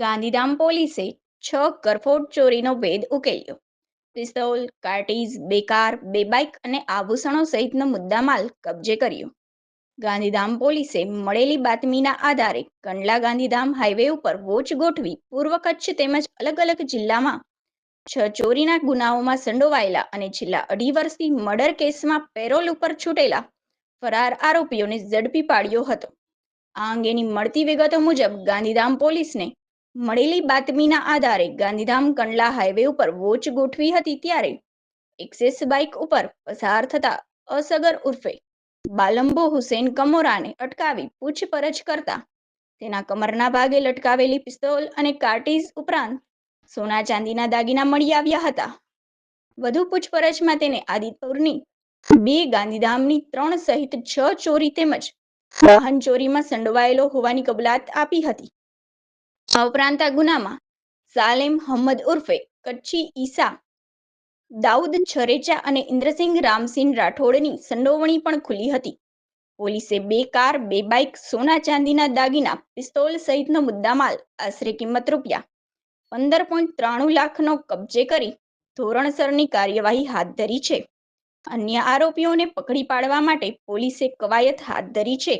ગાંધીધામ પોલીસે છ કરફોડ ચોરીનો ભેદ ઉકેલ્યો. પિસ્તોલ, કાર્ટીઝ બે કાર બે બાઇક અને આભૂષણો સહિતનો મુદ્દામાલ કબજે કર્યો. ગાંધીધામ પોલીસે મળેલી બાતમીના આધારે કંડલા ગાંધીધામ હાઈવે ઉપર વોચ ગોઠવી પૂર્વ કચ્છ તેમજ અલગ અલગ જિલ્લામાં છ ચોરીના ગુનાઓમાં સંડોવાયેલા અને છેલ્લા અઢી વર્ષથી મર્ડર કેસમાં પેરોલ ઉપર છૂટેલા ફરાર આરોપીઓને ઝડપી પાડ્યો હતો. આ અંગેની મળતી વિગતો મુજબ ગાંધીધામ પોલીસને મળેલી બાતમીના આધારે ગાંધીધામ કંડલા હાઈવે ઉપર વોચ ગોઠવી હતી ત્યારે એક્સેસ બાઇક ઉપર પસાર થતા અસગર ઉર્ફે બાલંબો હુસેન કમોરાને અટકાવી પૂછપરછ કરતા તેના કમરના ભાગે લટકાવેલી પિસ્તોલ અને કાર્ટીઝ ઉપરાંત સોના ચાંદીના દાગીના મળી આવ્યા હતા. વધુ પૂછપરછમાં તેને આદિપુરની બે ગાંધીધામની ત્રણ સહિત છ ચોરી તેમજ વાહન ચોરીમાં સંડોવાયેલો હોવાની કબૂલાત આપી હતી. આ ઉપરાંત આ ગુનામાં સાલેમ હમ્મદ ઉર્ફે કચ્છી ઈસા, દાઉદ છરેચા અને ઇન્દ્રસિંહ રામસિંહ રાઠોડની સંડોવણી પણ ખુલી હતી. પોલીસે બે કાર, બે બાઇક, સોના ચાંદીના દાગીના, પિસ્તોલ સહિતનો મુદ્દામાલ આશરે કિંમત રૂપિયા પંદર પોઈન્ટ ત્રાણું લાખનો કબજે કરી ધોરણસરની કાર્યવાહી હાથ ધરી છે. અન્ય આરોપીઓને પકડી પાડવા માટે પોલીસે કવાયત હાથ ધરી છે.